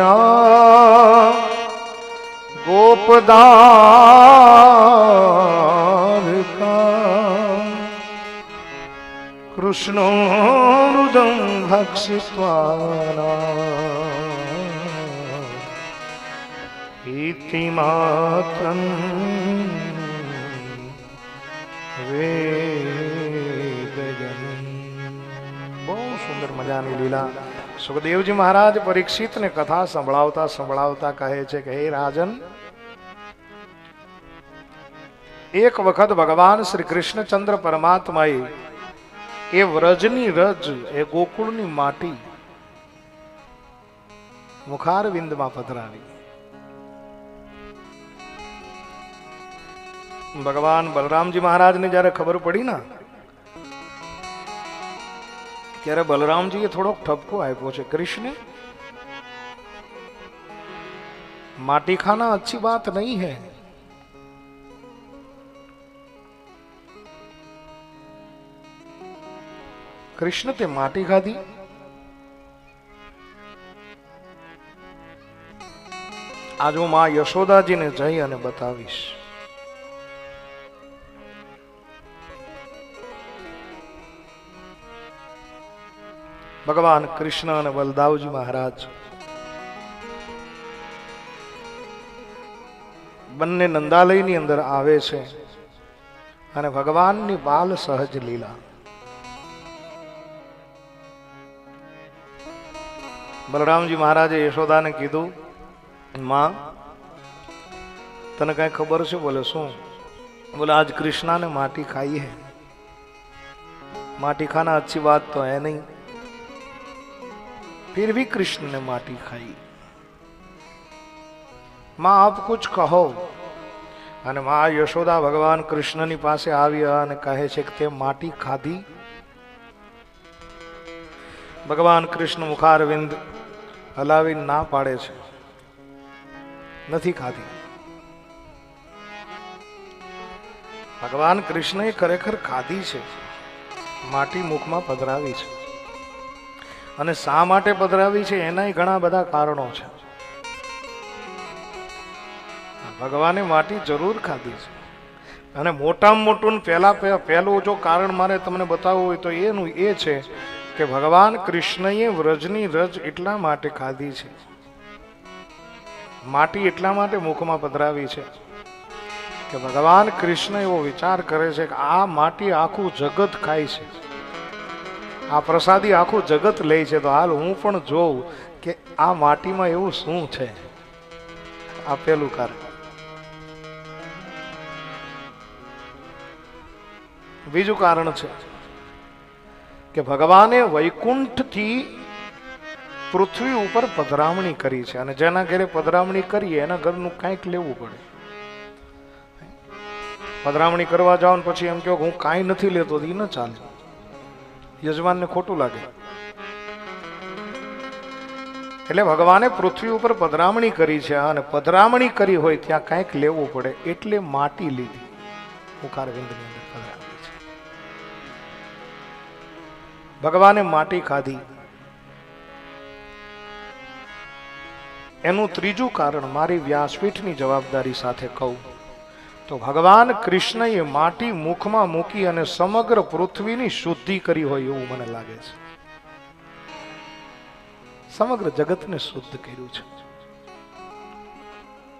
રામાદ્યા ગોપદારકા કૃષ્ણો રુદં ભક્ષિત્વાના ઇતિ માત્રં વેદજનમ બહુ સુંદર મજાની લીલા. સુખદેવજી મહારાજ પરીક્ષિતને કથા સંભળાવતા સંભળાવતા કહે છે કે, હે રાજન, એક વખત ભગવાન શ્રી કૃષ્ણચંદ્ર પરમાત્માએ એ વ્રજની રજ, એ ગોકુળની માટી મુખારવિંદમાં પધરાવી. ભગવાન બલરામજી મહારાજને જ્યારે ખબર પડી ને, ત્યારે બલરામજીએ થોડોક ઠપકો આપ્યો છે. કૃષ્ણ માટી ખાના અચ્છી બાત નહીં है કૃષ્ણ તે માટી ખાધી. આજ હું મા યશોદાજીને જઈ અને બતાવીશ. ભગવાન કૃષ્ણ અને બલદાવજી મહારાજ. બંને નંદાલયની અંદર આવે છે અને ભગવાનની બાલ સહજ લીલા. બલરામજી મહારાજે યશોદાને કીધું, માં, તને કઈ ખબર છે? બોલે, શું? બોલે, આજ કૃષ્ણાને માટી ખાઈ હે. માટી ખાના અચ્છી વાત તો હે નહીં. फिर भी कृष्ण ने माटी खाई માં આપ કુછ કહો અને માં યશોદા ભગવાન કૃષ્ણની પાસે આવ્યા અને કહે છે કે તે માટી ખાધી ભગવાન કૃષ્ણ મુખારવિંદ હલાવી ના પાડે છે નથી ખાધી ભગવાન કૃષ્ણએ ખરેખર ખાધી છે માટી મુખમાં પધરાવી છે અને શા માટે પધરાવી છે એનાય ઘણા બધા કારણો છે. ભગવાને માટી જરૂર ખાધી છે. અને મોટામાં મોટું પહેલા પહેલું જો કારણ મારે તમને બતાવવું હોય તો એનું એ છે કે ભગવાન કૃષ્ણએ વ્રજની રજ એટલા માટે ખાધી છે. માટી એટલા માટે મુખમાં પધરાવી છે કે ભગવાન કૃષ્ણ એવો વિચાર કરે છે કે આ માટી આખું જગત ખાય છે. આ પ્રસાદી આખું જગત લે છે. તો હાલ હું પણ જોઉં કે આ માટીમાં એવું શું છે? આ પેલું કારણ. બીજું કારણ છે કે ભગવાને વૈકુંઠથી પૃથ્વી ઉપર પધરામણી કરી છે. અને જેના ઘરે પધરામણી કરીએ, એના ઘરનું કાંઈક લેવું પડે. પધરામણી કરવા જાઓ ને પછી એમ કહો હું કાંઈ નથી લેતો એ ન ચાલે. યજમાનને ખોટું લાગે. એટલે ભગવાને પૃથ્વી ઉપર પધરામણી કરી છે અને પધરામણી કરી હોય ત્યાં કંઈક લેવું પડે એટલે માટી લીધી. મુખારવિંદની અંદર પધરામણી છે. ભગવાને માટી ખાધી. એનું ત્રીજું કારણ મારી વ્યાસપીઠની જવાબદારી સાથે કહું. તો ભગવાન કૃષ્ણએ માટી મુખમાં મૂકી અને સમગ્ર પૃથ્વીની શુદ્ધિ કરી હોય એવું મને લાગે છે. સમગ્ર જગતને શુદ્ધ કર્યું છે.